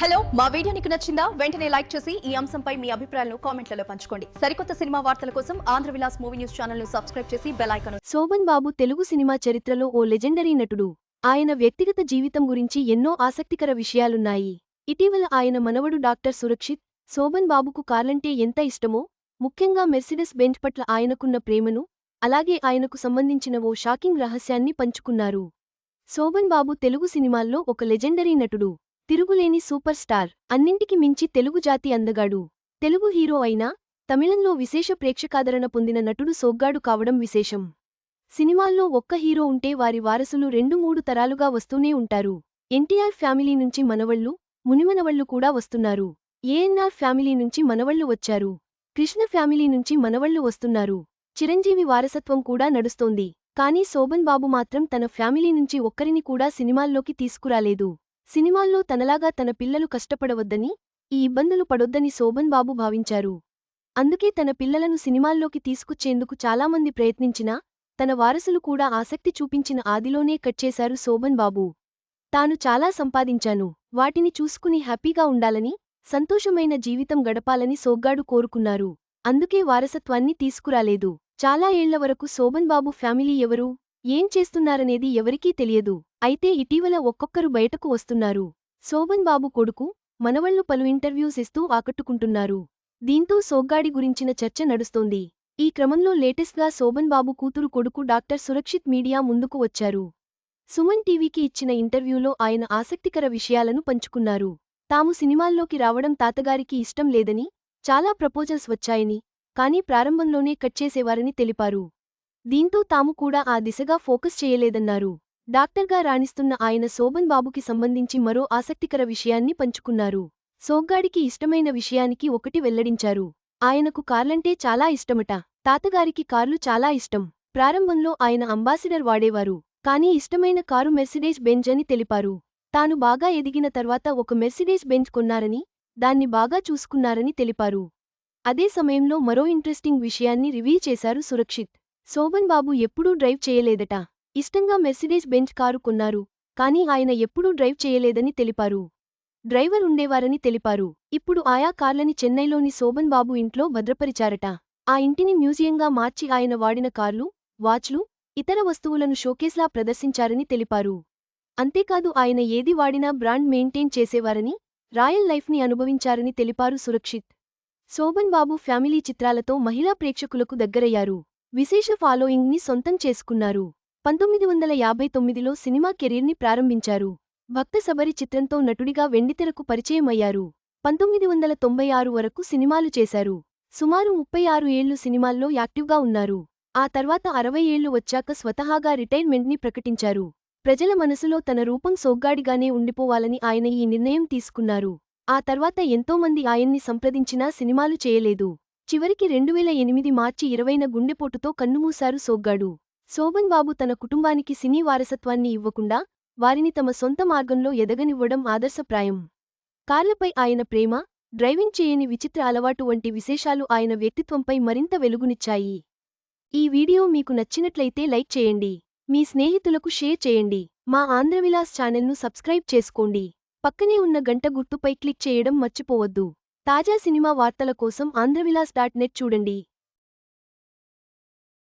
Hello మా video నీకు నచ్చిందా? వెంటనే లైక్ చేసి ఈ అంశంపై మీ అభిప్రాయాలను కామెంట్లలో పంచుకోండి. సరికొత్త సినిమా వార్తల కోసం ఆంధ్ర విలాస్ మూవీ న్యూస్ ఛానల్ను సబ్స్క్రైబ్ చేసి bell icon Shoban Babu Telugu cinema చరిత్రలో ఓ లెజెండరీ నటుడు. ఆయన వ్యక్తిగత జీవితం గురించి ఎన్నో ఆసక్తికర విషయాలున్నాయి. ఇటీవల ఆయన మనవడు డాక్టర్ సురక్షిత్ శోభన్ బాబుకు కార్లంటే ఎంత ఇష్టమో ముఖ్యంగా మెర్సిడెస్ బెంచ్ పట్ల ఆయనకున్న ప్రేమను అలాగే ఆయనకు సంబంధించిన ఓ షాకింగ్ రహస్యాన్ని పంచుకున్నారు. శోభన్ బాబు తెలుగు సినిమాల్లో ఒక లెజెండరీ నటుడు. తిరుగులేని సూపర్ స్టార్. అన్నింటికి మించి తెలుగు జాతి అందగాడు. తెలుగు హీరో అయినా తమిళంలో విశేష ప్రేక్షకాదరణ పొందిన నటుడు సోగ్గాడు కావడం విశేషం. సినిమాల్లో ఒక్క హీరో ఉంటే వారి వారసులు రెండు మూడు తరాలుగా వస్తూనే ఉంటారు. ఎన్టీఆర్ ఫ్యామిలీ నుంచి మనవళ్ళు మునిమనవళ్ళు కూడా వస్తున్నారు. ఏఎన్ఆర్ ఫ్యామిలీ నుంచి మనవళ్ళు వచ్చారు. కృష్ణ ఫ్యామిలీ నుంచి మనవళ్ళు వస్తున్నారు. చిరంజీవి వారసత్వం కూడా నడుస్తోంది. కానీ శోభన్ బాబు మాత్రం తన ఫ్యామిలీ నుంచి ఒక్కరిని కూడా సినిమాల్లోకి తీసుకురాలేదు. సినిమాల్లో తనలాగా తన పిల్లలు కష్టపడవద్దని ఈ ఇబ్బందులు పడొద్దని శోభన్ బాబు భావించారు. అందుకే తన పిల్లలను సినిమాల్లోకి తీసుకొచ్చేందుకు చాలామంది ప్రయత్నించినా తన వారసులు కూడా ఆసక్తి చూపించిన ఆదిలోనే కట్చేశారు శోభన్ బాబు. తాను చాలా సంపాదించాను వాటిని చూసుకుని హ్యాపీగా ఉండాలని సంతోషమైన జీవితం గడపాలని సోగ్గాడు కోరుకున్నారు. అందుకే వారసత్వాన్ని తీసుకురాలేదు. చాలా ఏళ్ళ వరకు శోభన్ బాబు ఫ్యామిలీ ఎవరు ఏం చేస్తున్నారనేది ఎవరికీ తెలియదు. అయితే ఇటీవల ఒక్కొక్కరు బయటకు వస్తున్నారు. శోభన్ బాబు కొడుకు మనవళ్ళు పలు ఇంటర్వ్యూస్ ఇస్తూ ఆకట్టుకుంటున్నారు. దీంతో సోగ్గాడి గురించిన చర్చ నడుస్తోంది. ఈ క్రమంలో లేటెస్ట్గా శోభన్ బాబు కూతురు కొడుకు డాక్టర్ సురక్షిత్ మీడియా ముందుకు వచ్చారు. సుమన్ టీవీకి ఇచ్చిన ఇంటర్వ్యూలో ఆయన ఆసక్తికర విషయాలను పంచుకున్నారు. తాము సినిమాల్లోకి రావడం తాతగారికి ఇష్టం లేదని చాలా ప్రపోజల్స్ వచ్చాయని కానీ ప్రారంభంలోనే కట్ చేసేవారని తెలిపారు. దీంతో తాము కూడా ఆ దిశగా ఫోకస్ చేయలేదన్నారు. డాక్టర్గా రాణిస్తున్న ఆయన శోభన్ బాబుకి సంబంధించి మరో ఆసక్తికర విషయాన్ని పంచుకున్నారు. సోగ్గాడికి ఇష్టమైన విషయానికి ఒకటి వెల్లడించారు. ఆయనకు కార్లంటే చాలా ఇష్టమట. తాతగారికి కార్లు చాలా ఇష్టం. ప్రారంభంలో ఆయన అంబాసిడర్ వాడేవారు. కానీ ఇష్టమైన కారు మెర్సిడేజ్ బెంజ్ అని తెలిపారు. తాను బాగా ఎదిగిన తర్వాత ఒక మెర్సిడేజ్ బెంజ్ కొన్నారని దాన్ని బాగా చూసుకున్నారని తెలిపారు. అదే సమయంలో మరో ఇంట్రెస్టింగ్ విషయాన్ని రివీల్ చేశారు సురక్షిత్. శోభన్ బాబు ఎప్పుడూ డ్రైవ్ చేయలేదట. ఇష్టంగా మెర్సిడీస్ బెంచ్ కారు కొన్నారు కానీ ఆయన ఎప్పుడూ డ్రైవ్ చేయలేదని తెలిపారు. డ్రైవర్ ఉండేవారని తెలిపారు. ఇప్పుడు ఆయా కార్లని చెన్నైలోని శోభన్ బాబు ఇంట్లో భద్రపరిచారట. ఆ ఇంటిని మ్యూజియంగా మార్చి ఆయన వాడిన కార్లు వాచ్లు ఇతర వస్తువులను షోకేస్లా ప్రదర్శించారని తెలిపారు. అంతేకాదు ఆయన ఏది వాడినా బ్రాండ్ మెయింటైన్ చేసేవారని రాయల్ లైఫ్ని అనుభవించారని తెలిపారు సురక్షిత్. శోభన్ బాబు ఫ్యామిలీ చిత్రాలతో మహిళా ప్రేక్షకులకు దగ్గరయ్యారు. విశేష ఫాలోయింగ్ని సొంతం చేసుకున్నారు. పంతొమ్మిది వందల యాభై తొమ్మిదిలో సినిమా కెరీర్ని ప్రారంభించారు. భక్త సబరి చిత్రంతో నటుడిగా వెండితెరకు పరిచయమయ్యారు పంతొమ్మిది వందల తొంభై ఆరు వరకు సినిమాలు చేశారు. సుమారు ముప్పై ఆరు ఏళ్ళు సినిమాల్లో యాక్టివ్గా ఉన్నారు. ఆ తర్వాత అరవై ఏళ్ళు వచ్చాక స్వతహాగా రిటైర్మెంట్ని ప్రకటించారు. ప్రజల మనసులో తన రూపం సోగ్గాడిగానే ఉండిపోవాలని ఆయన ఈ నిర్ణయం తీసుకున్నారు. ఆ తర్వాత ఎంతోమంది ఆయన్ని సంప్రదించినా సినిమాలు చేయలేదు. చివరికి రెండువేల ఎనిమిది మార్చి ఇరవైన గుండెపోటుతో కన్నుమూశారు సోగ్గాడు. శోభన్ బాబు తన కుటుంబానికి సినీ వారసత్వాన్ని ఇవ్వకుండా వారిని తమ సొంత మార్గంలో ఎదగనివ్వడం ఆదర్శప్రాయం. కార్లపై ఆయన ప్రేమ డ్రైవింగ్ చేయని విచిత్ర అలవాటు వంటి విశేషాలు ఆయన వ్యక్తిత్వంపై మరింత వెలుగునిచ్చాయి. ఈ వీడియో మీకు నచ్చినట్లయితే లైక్ చేయండి. మీ స్నేహితులకు షేర్ చేయండి. మా ఆంధ్రవిలాస్ ఛానల్ను సబ్స్క్రైబ్ చేసుకోండి. పక్కనే ఉన్న గంట గుర్తుపై క్లిక్ చేయడం మర్చిపోవద్దు. తాజా సినిమా వార్తల కోసం ఆంధ్రవిలాస్ డాట్ నెట్ చూడండి.